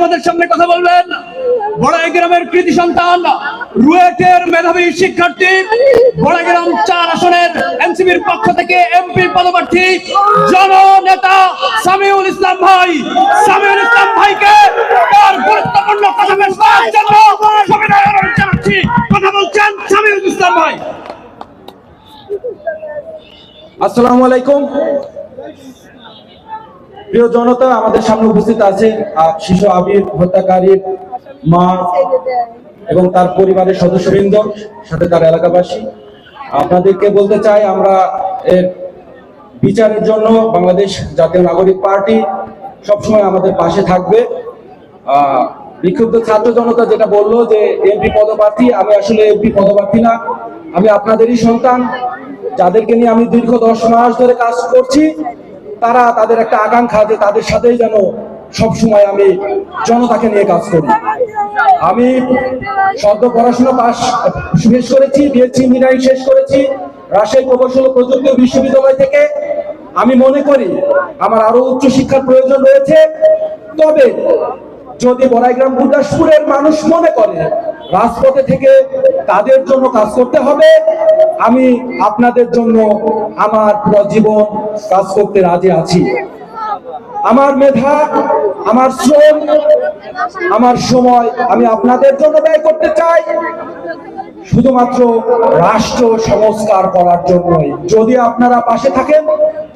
আমাদের সামনে কথা বলবেন? বড়াই গ্রামের কৃতি সন্তান, রুয়েটের মেধাবী শিক্ষার্থী, বড়াইগ্রাম চার আসনের এনসিবির পক্ষ থেকে এমপি পদপ্রার্থী, জননেতা সামিউল ইসলাম ভাই। সামিউল ইসলাম ভাইকে তার গুরুত্বপূর্ণ কথা পেশ করার জন্য জানাচ্ছি। কথা বলছেন সামিউল ইসলাম ভাই। আসসালামু আলাইকুম। প্রিয় জনতা, আমাদের সামনে উপস্থিত আছে শিশু আবির হত্যাকারীর মা এবং তার পরিবারের সদস্যবৃন্দ, সাথে তার এলাকাবাসী। আপনাদেরকে বলতে চাই, আমরা এর বিচারের জন্য বাংলাদেশ জাতীয় নাগরিক পার্টি সবসময় আমাদের পাশে থাকবে। বিক্ষুব্ধ ছাত্র জনতা যেটা বলল যে, এমপি পদপ্রার্থী, আমি আসলে এমপি পদপ্রার্থী না, আমি আপনাদেরই সন্তান, যাদেরকে নিয়ে আমি দীর্ঘ দশ মাস ধরে কাজ করছি। তারা তাদের একটা আকাঙ্ক্ষা যে তাদের সাথেই যেন সব সময় আমি জনতাকে নিয়ে কাজ করি। আমি সদ্য পড়াশোনা পাশ শেষ করেছি বিএসসি ইঞ্জিনিয়ারিং শেষ করেছি, রাজশাহী প্রকৌশল প্রযুক্তি বিশ্ববিদ্যালয় থেকে। আমি মনে করি আমার আরও উচ্চ শিক্ষার প্রয়োজন রয়েছে। তবে যদি বড়াইগ্রাম, গুরদাসপুরের মানুষ মনে করে রাজপথে থেকে তাদের জন্য কাজ করতে হবে। আমি আপনাদের জন্য আমার পুরো জীবন কাজ করতে রাজি আছি। আমার মেধা, আমার শ্রম, আমার সময় আমি আপনাদের জন্য ব্যয় করতে চাই। শুধুমাত্র রাষ্ট্র সংস্কার করার জন্যই। যদি আপনারা পাশে থাকেন,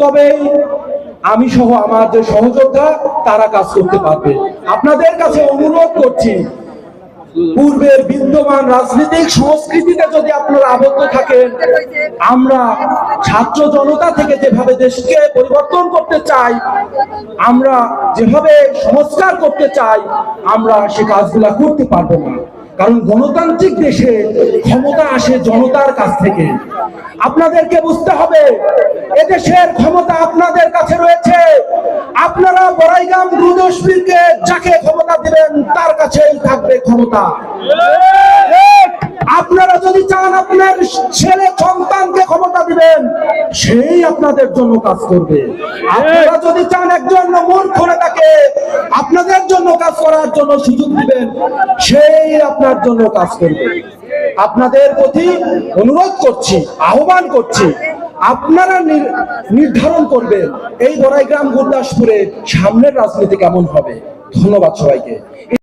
তবেই আমি সহ আমার যে সহযোদ্ধা, তারা কাজ করতে পারবে। আপনাদের কাছে অনুরোধ করছি পূর্বের বিদ্যমান রাজনৈতিক সংস্কৃতিতে যদি আপনারা আবদ্ধ থাকেন, আমরা ছাত্র জনতা থেকে যেভাবে দেশকে পরিবর্তন করতে চাই, আমরা যেভাবে সংস্কার করতে চাই, আমরা সে কাজগুলা করতে পারব না। কারণ গণতান্ত্রিক দেশে ক্ষমতা আসে জনতার কাছ থেকে। আপনাদেরকে বুঝতে হবে, এদেশের ক্ষমতা আপনাদের কাছে রয়েছে। আপনারা বড়াইগাম রুদস্বীরকে যাকে দিবেন তার কাছেই থাকবে ক্ষমতা। আপনারা যদি চান আপনার ছেলে সন্তানকে ক্ষমতা দিবেন, সেই আপনাদের জন্য কাজ করবে। আপনারা যদি চান একজন মূর্খ নেতাকে আপনাদের জন্য কাজ করার জন্য সুযোগ দিবেন, সেই আপনার জন্য কাজ করবে। আপনাদের প্রতি অনুরোধ করছি, আহ্বান করছি, আপনারা নির- নির্ধারণ করবেন, এই বড়াইগ্রাম, গুরদাসপুরে সামনের রাজনীতি কেমন হবে? ধন্যবাদ সবাইকে।